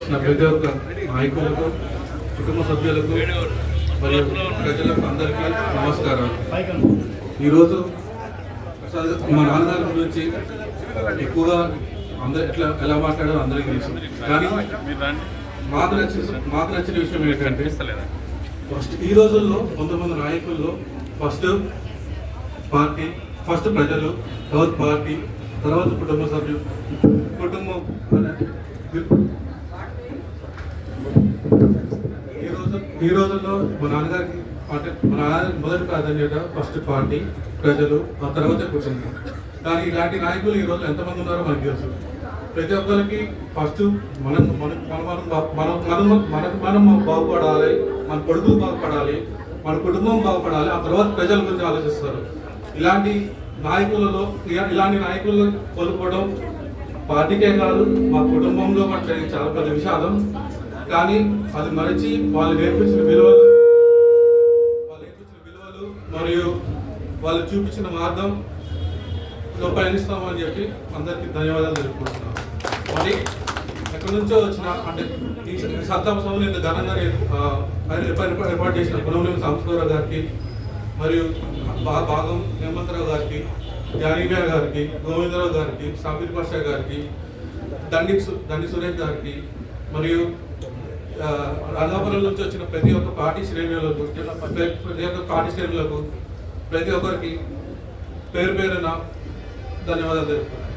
నా ప్రతి ఒక్క నాయకులకు కుటుంబ సభ్యులకు మరియు ప్రజలకు అందరికీ నమస్కారం ఈరోజు మా నాన్నగారి గురించి ఎక్కువగా అందరు ఎట్లా ఎలా మాట్లాడారో అందరికీ తెలుసు. కానీ మాకు నచ్చిన మాకు నచ్చిన విషయం ఏంటంటే ఫస్ట్ ఈ రోజుల్లో కొంతమంది నాయకుల్లో ఫస్ట్ పార్టీ ఫస్ట్ ప్రజలు తర్వాత పార్టీ తర్వాత కుటుంబ సభ్యులు కుటుంబం ఈ రోజుల్లో మా నాన్నగారికి అంటే మా నాన్న మొదటి ప్రాధాన్యత ఫస్ట్ పార్టీ ప్రజలు ఆ తర్వాత కుటుంబం కానీ ఇలాంటి నాయకులు ఈ రోజు ఎంతమంది ఉన్నారో మనకు తెలుసు. ప్రతి ఒక్కరికి ఫస్ట్ మనం మన మనం మనం మనం మనం మనం బాగుపడాలి మన కొడుకు బాగుపడాలి మన కుటుంబం బాగుపడాలి ఆ తర్వాత ప్రజల గురించి ఆలోచిస్తారు. ఇలాంటి నాయకులలో ఇలా- ఇలాంటి నాయకులు కోల్పోవడం పార్టీకే కాదు మా కుటుంబంలో కూడా చాలా పెద్ద విషాదం. కానీ అది మరచి వాళ్ళు నేర్పించిన విలువలు వాళ్ళు నేర్పించిన విలువలు మరియు వాళ్ళు చూపించిన మార్గం లో పయనిస్తామని చెప్పి అందరికీ ధన్యవాదాలు తెలుపుకుంటున్నాం మరి ఎక్కడి నుంచో వచ్చిన అంటే ఈ శతాబ్ద సభలో ఇంత ఘనంగా ఏర్పాటు ఏర్పాటు చేసిన కులంలో సంస్కృతరావు గారికి మరియు భాగం హేమంతరావు గారికి జానీబియా గారికి గోవిందరావు గారికి సాబిర్ పాషా గారికి దండి దండి సురేష్ గారికి మరియు రంగాపురం నుంచి వచ్చిన ప్రతి ఒక్క పార్టీ శ్రేణులకు ప్రతి ఒక్క పార్టీ శ్రేణులకు ప్రతి ఒక్కరికి పేరు పేరున ధన్యవాదాలు తెలుపుతున్నాను.